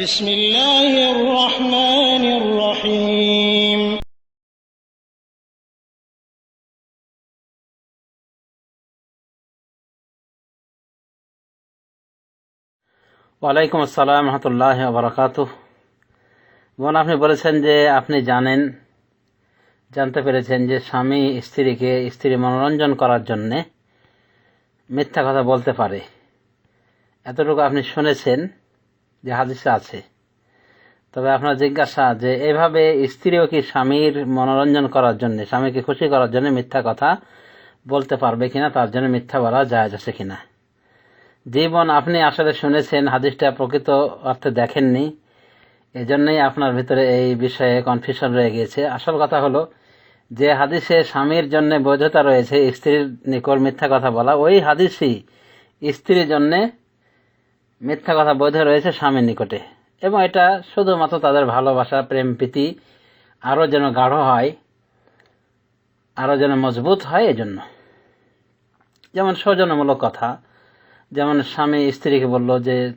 بسم الله الرحمن الرحيم ওয়ালাইকুম আসসালাম রহমতুল্লাহ বারাকাত বোন আপনি বলেছেন যে আপনি জানেন জানতে পেরেছেন যে স্বামী স্ত্রীকে স্ত্রী মনোরঞ্জন করার জন্যে মিথ্যা কথা বলতে পারে এতটুকু আপনি শুনেছেন যে হাদিসে আছে। তবে আপনার জিজ্ঞাসা যে এভাবে স্ত্রীও কি স্বামীর মনোরঞ্জন করার জন্য, স্বামীকে খুশি করার জন্য মিথ্যা কথা বলতে পারবে কিনা, তার জন্য মিথ্যা বলা যায় আছে কিনা? জীবন আপনি আসলে শুনেছেন, হাদিসটা প্রকৃত অর্থে দেখেননি। এজন্যই আপনার ভিতরে এই বিষয়ে কনফিউশন রয়ে গিয়েছে। আসল কথা হলো, যে হাদিসে স্বামীর জন্য বৈধতা রয়েছে, স্ত্রীর নিকট মিথ্যা কথা বলা, ওই হাদিসই স্ত্রীর জন্য মিথ্যা কথা বৈধ রয়েছে স্বামীর নিকটে। এবং এটা শুধুমাত্র তাদের ভালোবাসা, প্রেম, প্রীতি, আরও যেন গাঢ় হয়, আরও যেন মজবুত হয় এজন্য। যেমন সৌজন্যমূলক কথা, যেমন স্বামী স্ত্রীকে বলল যে,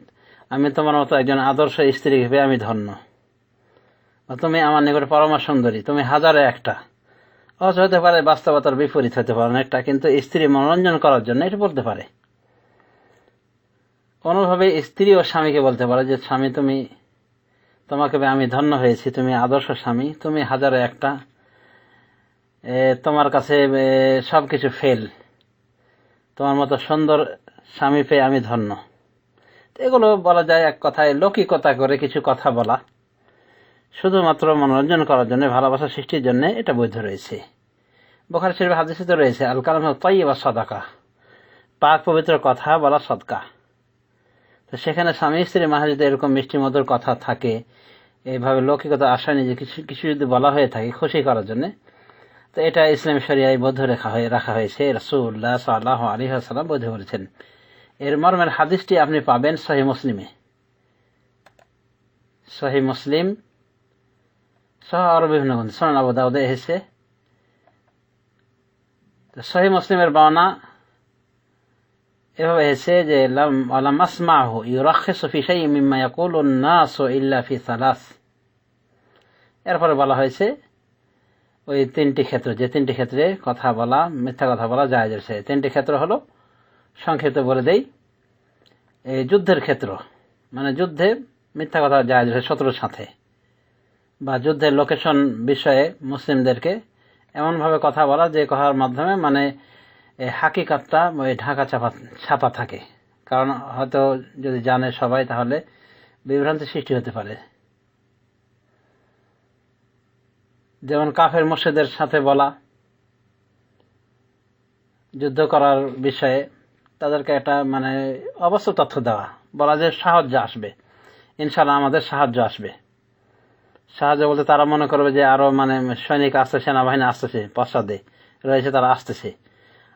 আমি তোমার মতো একজন আদর্শ স্ত্রী ভেবে আমি ধন্য। তুমি আমার নিকটে পরমা সুন্দরী, তুমি হাজারে একটা। অথচ হতে পারে বাস্তবতার বিপরীত হতে পারে একটা কিন্তু স্ত্রী মনোরঞ্জন করার জন্য এটা বলতে পারে। কোনোভাবে স্ত্রী ও স্বামীকে বলতে পারে যে, স্বামী, তুমি, তোমাকে আমি ধন্য হয়েছি, তুমি আদর্শ স্বামী, তুমি হাজারে একটা তোমার কাছে সব কিছু ফেল তোমার মতো সুন্দর স্বামী পেয়ে আমি ধন্য। এগুলো বলা যায় এক কথায় লৌকিকতা করে কিছু কথা বলা। শুধুমাত্র মনোরঞ্জন করার জন্য, ভালোবাসা সৃষ্টির জন্য এটা বৈধ রয়েছে। বোখার শরীফ হাদিসে রয়েছে আল কালাম তাই বা সদাকা পাক পবিত্র কথা বলা সদকা। তো সেখানে স্বামী স্ত্রীর মাঝে যদি এরকম মিষ্টি মধুর কথা থাকে এইভাবে লৌকিকতা আশা নিয়ে যে কিছু কিছু যদি বলা হয়ে থাকে খুশি করার জন্য, তো এটা ইসলাম শরিয়ায় বৈধ রেখা হয়ে রাখা হয়েছে। রসুল্লাহ সাল্লাহ আলী সাল্লাম বৈধ করেছেন এর মর্মের হাদিসটি আপনি পাবেন সহি মুসলিমে। সহি মুসলিম, সহ আরও বিভিন্ন গ্রন্থ। সোনান আবু দাউদে এসেছে। সহি মুসলিমের বাওনা এভাবে এসেছে যে সালাস। এরপরে বলা হয়েছে, ওই তিনটি ক্ষেত্র, যে তিনটি ক্ষেত্রে কথা বলা, মিথ্যা কথা বলা যায় যাচ্ছে তিনটি ক্ষেত্র হলো, সংক্ষিপ্ত বলে দেই, এই যুদ্ধের ক্ষেত্র। মানে যুদ্ধে মিথ্যা কথা যায় যাচ্ছে শত্রুর সাথে। বা যুদ্ধের লোকেশন বিষয়ে মুসলিমদেরকে এমনভাবে কথা বলা যে কথার মাধ্যমে মানে হাকিকাতটা ওই ঢাকা চাপা, ছাপা থাকে। কারণ হয়তো যদি জানে সবাই, তাহলে বিভ্রান্তি সৃষ্টি হতে পারে। যেমন কাফের মুর্শিদের সাথে বলা, যুদ্ধ করার বিষয়ে তাদেরকে একটা মানে অবশ্য তথ্য দেওয়া। বলা যে সাহায্য আসবে। ইনশাল্লাহ আমাদের সাহায্য আসবে। সাহায্য বলতে তারা মনে করবে যে আরও মানে সৈনিক আসছে সেনাবাহিনী আসতেছে পশ্চাদে রয়েছে, তারা আসতেছে।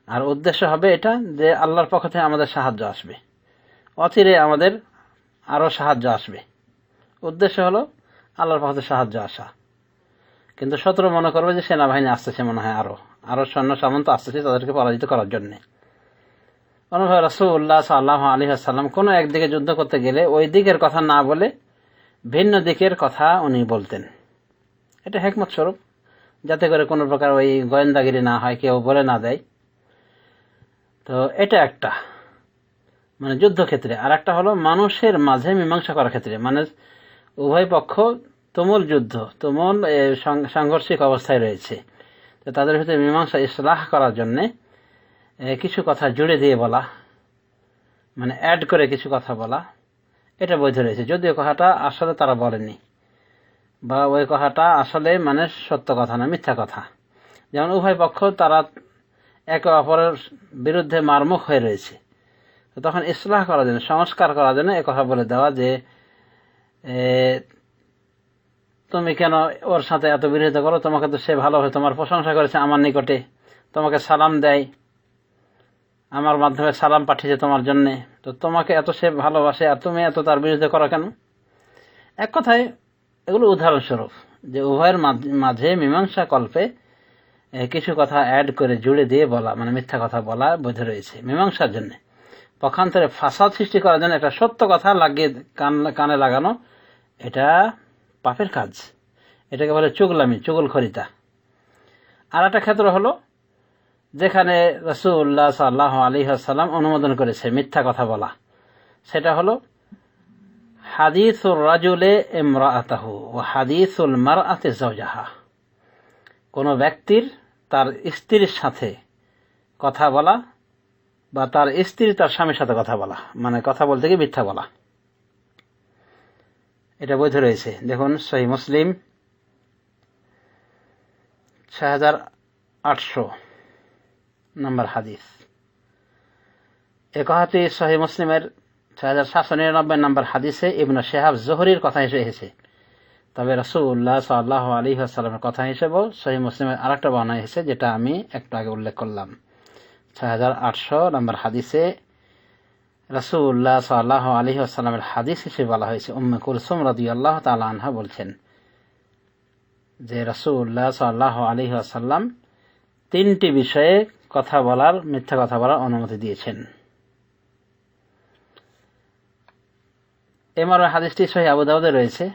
আর উদ্দেশ্য হবে এটা যে আল্লাহর পক্ষ থেকে আমাদের সাহায্য আসবে। অচিরে আমাদের আরও সাহায্য আসবে। উদ্দেশ্য হলো আল্লাহর পক্ষ থেকে সাহায্য আসা। কিন্তু শত্রু মনে করবে যে সেনাবাহিনী আসতেছে মনে হয় আরও আরও সৈন্য সামন্ত আসতেছে তাদেরকে পরাজিত করার জন্যে। অনুভব রসুল্লাহ সাল্লাহ আলী আসাল্লাম কোনো একদিকে যুদ্ধ করতে গেলে ওই দিকের কথা না বলে ভিন্ন দিকের কথা উনি বলতেন। এটা হেকমত স্বরূপ। যাতে করে কোনো প্রকার ওই গোয়েন্দাগিরি না হয়, কেউ বলে না দেয়। তো এটা একটা। মানে যুদ্ধক্ষেত্রে। আর একটা হলো মানুষের মাঝে মীমাংসা করার ক্ষেত্রে। মানে উভয় পক্ষ তুমুল যুদ্ধ, তুমুল সাংঘর্ষিক অবস্থায় রয়েছে। তো তাদের ভিতরে মীমাংসা ইসলাহ করার জন্যে কিছু কথা জুড়ে দিয়ে বলা মানে অ্যাড করে কিছু কথা বলা, এটা বৈধ রয়েছে। যদিও কথাটা আসলে তারা বলেনি, বা ওই কথাটা আসলে মানে সত্য কথা না, মিথ্যা কথা। যেমন উভয় পক্ষ তারা একে অপরের বিরুদ্ধে মারমুখ হয়ে রয়েছে। তখন ইসলাহ করার জন্য সংস্কার করার জন্য কথা বলে দেওয়া যে তুমি কেন ওর সাথে এত বিরোধিতা করো? তোমাকে তো সে ভালোভাবে তোমার প্রশংসা করেছে আমার নিকটে। তোমাকে সালাম দেয়। আমার মাধ্যমে সালাম পাঠিয়েছে তোমার জন্যে। তো তোমাকে এত সে ভালোবাসে আর তুমি এত তার বিরুদ্ধে করো কেন? এক কথায় এগুলো উদাহরণস্বরূপ যে উভয়ের মাঝে মীমাংসা কল্পে কিছু কথা অ্যাড করে জুড়ে দিয়ে বলা মানে মিথ্যা কথা বলা বোধ রয়েছে মীমাংসার জন্য। পক্ষান্তরে ফাসাদ সৃষ্টি করার জন্য একটা সত্য কথা লাগিয়ে কান, কানে লাগানো, এটা পাপের কাজ। এটাকে বলে চুগলামি চুগলখরিতা আর একটা ক্ষেত্র হলো, যেখানে রসুল্লাহ সাল্লাহ আলী সাল্লাম অনুমোদন করেছে মিথ্যা কথা বলা। সেটা হলো, হাদিসুর রাজুলে ইমরাআতাহু ও হাদিসুল মারআতে জাওজাহা কোনো ব্যক্তির তার স্ত্রীর সাথে কথা বলা বা তার স্ত্রী তার স্বামীর সাথে কথা বলা মানে কথা বলতে গিয়ে মিথ্যা বলা। এটা বৈধ রয়েছে। দেখুন, সহি মুসলিম, ছয় হাজার আটশো নম্বর হাদিস। একহাতি সহি মুসলিমের ছয় হাজার সাতশো নিরানব্বই নম্বর হাদিসে ইবনু শেহাব জোহরির কথা হিসেবে এসেছে। তবে রসুল্লাহ সাল্লাহ আলী আসাল্লামের কথা হিসেবেও সহি মুসলিমের আরেকটা বর্ণনা এসেছে, যেটা আমি একটু আগে উল্লেখ করলাম। ছয় হাজার আটশো নম্বর হাদিসে রসুল্লাহ সাল্লাহ আলী আসাল্লামের হাদিস হিসেবে বলা হয়েছে, উম্মে কুলসুম রদি আল্লাহ তালা আনহা বলছেন যে রসুল্লাহ সাল্লাহ আলী আসাল্লাম তিনটি বিষয়ে কথা বলার, মিথ্যা কথা বলার অনুমতি দিয়েছেন। এমর হাদিসটি সহি আবু দাউদে রয়েছে।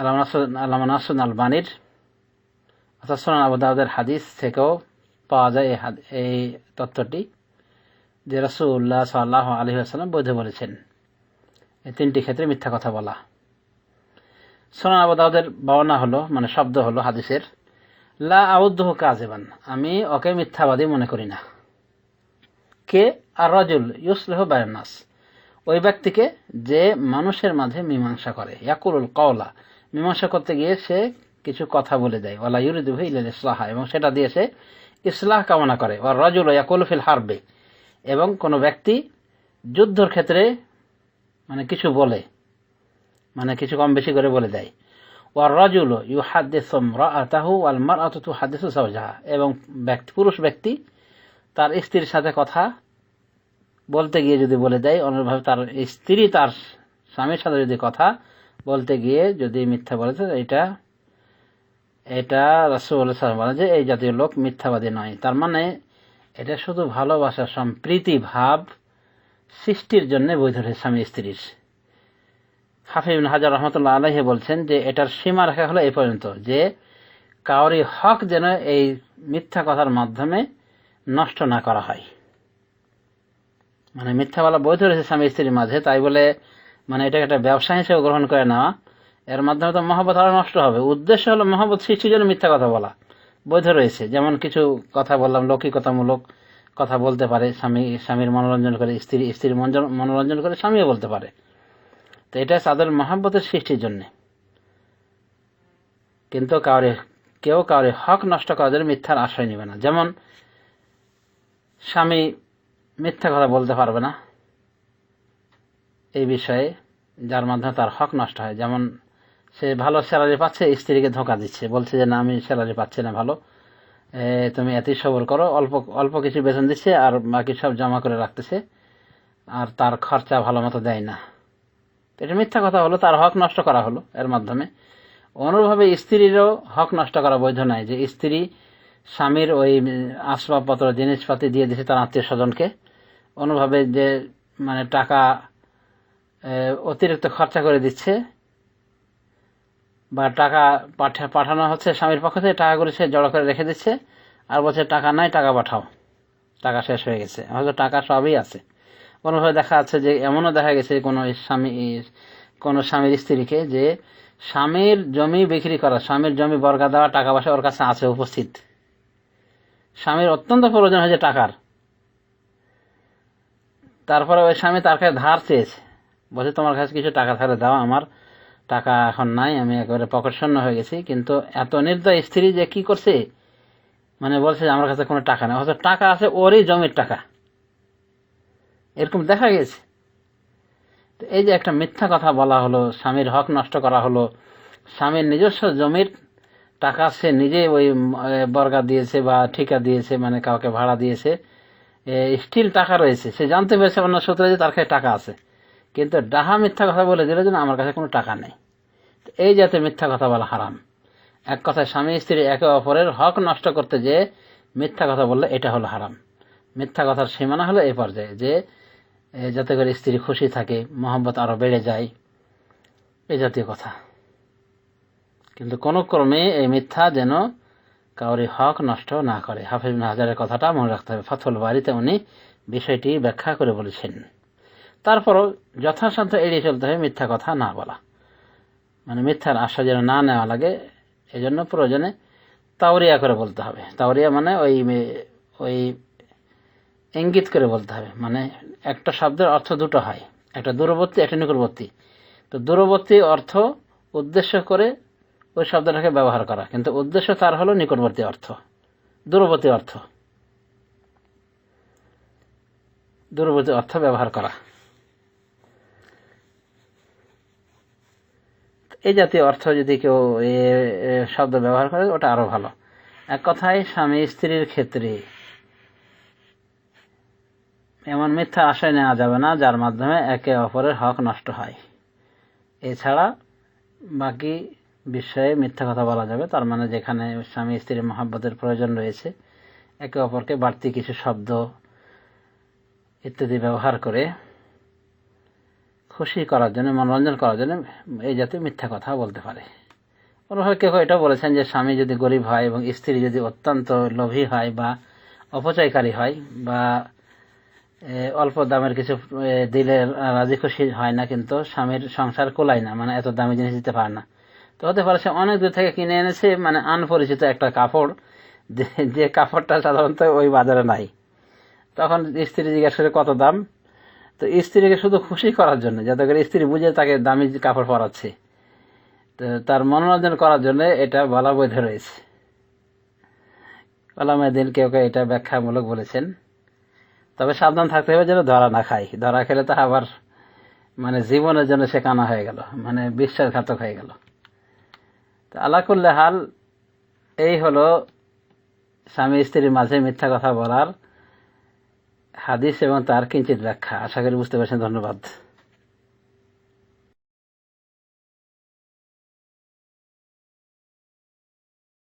আল্লামা আলবানির। অর্থাৎ সোনান আবু দাউদের হাদিস থেকেও পাওয়া যায় এই তত্ত্বটি যে রসুল্লাহ সাল্লাহ আলী আসাল্লাম বৈধ বলেছেন। এই তিনটি ক্ষেত্রে মিথ্যা কথা বলা। সোনান আবু দাউদের বর্ণনা হলো মানে শব্দ হলো হাদিসের, লা আউদ্দহ কাজেবান আমি ওকে মিথ্যাবাদী মনে করি না। কে? আর রজুল ইউসলেহ বায়নাস ওই ব্যক্তিকে যে মানুষের মাঝে মীমাংসা করে। ইয়াকুলুল কওলা মীমাংসা করতে গিয়ে সে কিছু কথা বলে দেয়। ওয়ালা ইউরিদু ইলাল ইসলাহা। এবং সেটা দিয়ে সে ইসলাহ কামনা করে। ওয়া রজুল ইয়াকুলু ফিল হারবে। এবং কোনো ব্যক্তি যুদ্ধর ক্ষেত্রে মানে কিছু বলে মানে কিছু কম বেশি করে বলে দেয়। ওয়ার রজুল ইউ হাদ্দেসম রাহু আল মার আতু হাদ্দেসু সাউজাহা এবং ব্যক্তি, পুরুষ ব্যক্তি তার স্ত্রীর সাথে কথা বলতে গিয়ে যদি বলে দেয় অনুরূপভাবে তার স্ত্রী তার স্বামীর সাথে যদি কথা বলতে গিয়ে যদি মিথ্যা বলে, তো এটা এটা রাসুল বলে যে এই জাতীয় লোক মিথ্যাবাদী নয়। তার মানে এটা শুধু ভালোবাসা, সম্প্রীতি, ভাব সৃষ্টির জন্য বৈধ স্বামী স্ত্রীর। হাফিবিন হাজার রহমতুল্লাহ আলহে বলছেন যে এটার সীমা রাখা হলো এই পর্যন্ত যে কাউরি হক যেন এই মিথ্যা কথার মাধ্যমে নষ্ট না করা হয়। মানে মিথ্যা বলা বৈধ রয়েছে স্বামী স্ত্রীর মাঝে, তাই বলে মানে এটাকে একটা ব্যবসা হিসেবে গ্রহণ করে নেওয়া, এর মাধ্যমে তো মহব্বত আরও নষ্ট হবে। উদ্দেশ্য হলো মহব্বত সৃষ্টির জন্য মিথ্যা কথা বলা। বৈধ রয়েছে। যেমন কিছু কথা বললাম, লৌকিকতামূলক কথা বলতে পারে, স্বামী, স্বামীর মনোরঞ্জন করে, স্ত্রী, স্ত্রীর মনোরঞ্জন- মনোরঞ্জন করে স্বামীও বলতে পারে। তো এটা তাদের মহাব্বতের সৃষ্টির জন্যে। কিন্তু কাউরে, কেউ কাউরে হক নষ্ট করার জন্য মিথ্যার আশ্রয় নেবে না। যেমন স্বামী মিথ্যা কথা বলতে পারবে না এই বিষয়ে, যার মাধ্যমে তার হক নষ্ট হয়। যেমন, সে ভালো স্যালারি পাচ্ছে, স্ত্রীকে ধোকা দিচ্ছে। বলছে যে, না, আমি স্যালারি পাচ্ছি না ভালো। তুমি এতই সবর করো, অল্প অল্প কিছু বেতন দিচ্ছে আর বাকি সব জমা করে রাখতেছে। আর তার খরচা ভালো মতো দেয় না। এটা মিথ্যা কথা হলো, তার হক নষ্ট করা হলো এর মাধ্যমে। অনুরূপভাবে স্ত্রীরও হক নষ্ট করা বৈধ নয় যে, স্ত্রী স্বামীর ওই আসবাবপত্র, জিনিসপাতি দিয়ে দিচ্ছে তার আত্মীয় স্বজনকে অনুভাবে যে মানে টাকা অতিরিক্ত খরচা করে দিচ্ছে বা টাকা পাঠা- পাঠানো হচ্ছে স্বামীর পক্ষ থেকে, টাকাগুলো সে জড়ো করে রেখে দিচ্ছে আর বলছে, টাকা নাই, টাকা পাঠাও। টাকা শেষ হয়ে গেছে। হয়তো টাকা সবই আছে। কোনোভাবে দেখা যাচ্ছে যে, এমনও দেখা গেছে কোনো স্বামী, কোনো স্বামীর স্ত্রীকে যে স্বামীর জমি বিক্রি করা, স্বামীর জমি বর্গা দেওয়া টাকা পয়সা ওর কাছে আছে, উপস্থিত। স্বামীর অত্যন্ত প্রয়োজন হয়েছে টাকার। তারপরে ওই স্বামী তার কাছে ধার চেয়েছে। বলছে, তোমার কাছে কিছু টাকা থাকলে দাও, আমার টাকা এখন নাই, আমি একেবারে পকেট শূন্য হয়ে গেছি। কিন্তু এত নির্দয় স্ত্রী যে কি করছে? মানে বলছে আমার কাছে কোনো টাকা নেই। অথচ টাকা আছে, ওরই জমির টাকা। এরকম দেখা গেছে। তো এই যে একটা মিথ্যা কথা বলা হলো, স্বামীর হক নষ্ট করা হলো, স্বামীর নিজস্ব জমির টাকা সে নিজে ওই বর্গা দিয়েছে বা ঠিকা দিয়েছে মানে কাউকে ভাড়া দিয়েছে স্টিল টাকা রয়েছে। সে জানতে পেরেছে অন্য সূত্রে যে তার কাছে টাকা আছে। কিন্তু ডাহা মিথ্যা কথা বলে দিল যেন আমার কাছে কোনো টাকা নেই। এই জাতীয় মিথ্যা কথা বলা হারাম। এক কথায় স্বামী স্ত্রী একে অপরের হক নষ্ট করতে যে মিথ্যা কথা বললে এটা হলো হারাম। মিথ্যা কথার সীমানা হলো এই পর্যায়ে যে যাতে করে স্ত্রী খুশি থাকে, মহব্বত আরও বেড়ে যায় এই জাতীয় কথা। কিন্তু কোনো ক্রমে এই মিথ্যা যেন কাউরি হক নষ্ট না করে। হাফিজ হাজারের কথাটা মনে রাখতে হবে। ফথল বাড়িতে উনি বিষয়টি ব্যাখ্যা করে বলেছেন। তারপরও যথাসাধ্য এড়িয়ে চলতে হবে, মিথ্যা কথা না বলা। মানে মিথ্যার আশা যেন না নেওয়া লাগে, এজন্য প্রয়োজনে তাওরিয়া করে বলতে হবে। তাওরিয়া মানে ওই ওই ইঙ্গিত করে বলতে হবে। মানে একটা শব্দের অর্থ দুটো হয়। একটা দূরবর্তী, একটা নিকটবর্তী। তো দূরবর্তী অর্থ উদ্দেশ্য করে ওই শব্দটাকে ব্যবহার করা। কিন্তু উদ্দেশ্য তার হলো নিকটবর্তী অর্থ। দূরবর্তী অর্থ। দূরবর্তী অর্থ ব্যবহার করা। এই জাতীয় অর্থ যদি কেউ এ শব্দ ব্যবহার করে, ওটা আরও ভালো। এক কথায়, স্বামী স্ত্রীর ক্ষেত্রে এমন মিথ্যা আশয় নেওয়া যাবে না, যার মাধ্যমে একে অপরের হক নষ্ট হয়। এছাড়া বাকি বিষয়ে মিথ্যা কথা বলা যাবে, তার মানে যেখানে স্বামী স্ত্রীর মহাব্বতের প্রয়োজন রয়েছে, একে অপরকে বাড়তি কিছু শব্দ ইত্যাদি ব্যবহার করে খুশি করার জন্য, মনোরঞ্জন করার জন্য এই জাতীয় মিথ্যা কথা বলতে পারে। কোনোভাবে কেউ এটাও বলেছেন যে স্বামী যদি গরিব হয় এবং স্ত্রী যদি অত্যন্ত লোভী হয় বা অপচয়কারী হয় বা অল্প দামের কিছু দিলে রাজি খুশি হয় না কিন্তু স্বামীর সংসার কোলায় না মানে এত দামি জিনিস দিতে পারে না। তো হতে পারে সে অনেক দূর থেকে কিনে এনেছে মানে আনপরিচিত একটা কাপড়। যে কাপড়টা সাধারণত ওই বাজারে নাই। তখন স্ত্রী জিজ্ঞাসা করে কত দাম? তো স্ত্রীকে শুধু খুশি করার জন্য, যাতে করে স্ত্রী বুঝে তাকে দামি কাপড় পরাচ্ছে। তো তার মনোরঞ্জন করার জন্য এটা বলা বৈধ রয়েছে। দিন কেউ কেউ এটা ব্যাখ্যামূলক বলেছেন। তবে সাবধান থাকতে হবে যেন ধরা না খাই ধরা খেলে তা আবার মানে জীবনের জন্য কানা হয়ে গেল মানে বিশ্বাসঘাতক হয়ে গেল। তো আল্লাহ করলে হাল এই হলো স্বামী স্ত্রীর মাঝে মিথ্যা কথা বলার হাদিস এবং তার কিঞ্চিত ব্যাখ্যা। আশা করি বুঝতে পারছেন। ধন্যবাদ।